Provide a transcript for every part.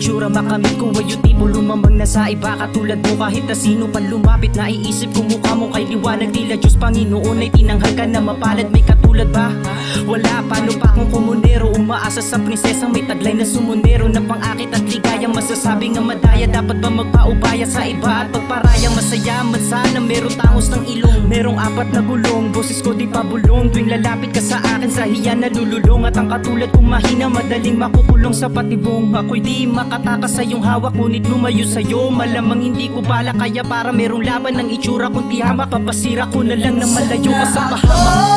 itsura makamit ko ay yung tipo lumamang na sa iba. Katulad mo kahit na sino pa lumapit Naiisip ko mukha mo kay liwanag. Tila Diyos Panginoon ay tinanghal ka na mapalad. May katulad ba? Wala paano pa akong kumonero Umaasa sa prinsesang may taglay na sumonero Na pang-akit at ligayang masasabi nga madaya. Dapat ba magpaubaya sa iba at pagparaya Masaya man? Sana merong tangos ng ilong Merong apat na gulong. Boses ko di pabulong Tuwing lalapit ka sa akin sa hiya nalululong At ang katulad kong mahina Madaling makukulong sa patibong. Ako'y di makatakas sa iyong hawak Ngunit lumayo sa'yo. Malamang hindi ko bala Kaya para merong laban ng itsura Kung di hamak Papasira ko na lang na malayo sa pahamak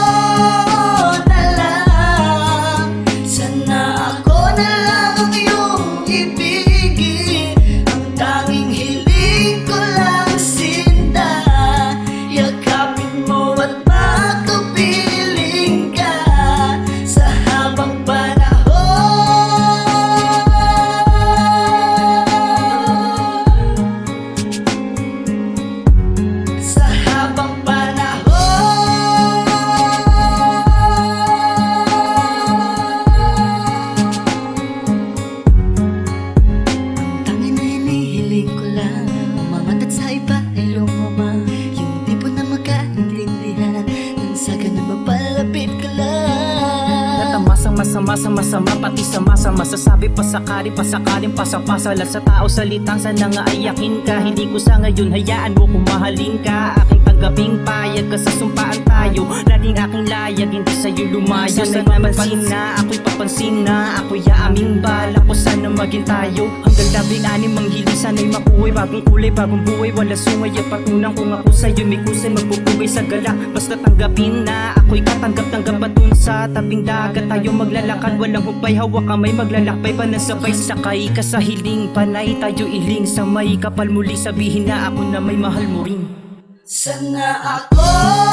Natamasang masama sa masama Pati sa masa masasabi pa sakali pa sakaling pasapasa Lahat sa tao salitang sana nga ayakin ka. Hindi ko sa ngayon hayaan mo kung mahalin ka. Aking tanggaping payag ka sa sumpaan tayo. Laging aking layag hindi sa'yo lumayo Sana'y mapansin na ako'y papansin na. Ako'y aaming bala ko sana maging tayo. Hanggang labing anim ang hiling sana'y makuhay Bagong kulay bagong buhay wala sungay. At patunang kung ako sa'yo may kusay Magpupugay sa gala. Basta tanggapin na ako'y katanggap-tanggap Patun sa tabing dagat. Tayo maglalakad Walang hupay hawak kamay maglalakbay pa nasabay Sakay ka sa hiling panay tayo iling Sa may kapal. Muli sabihin na ako na may mahal mo rin Sana ako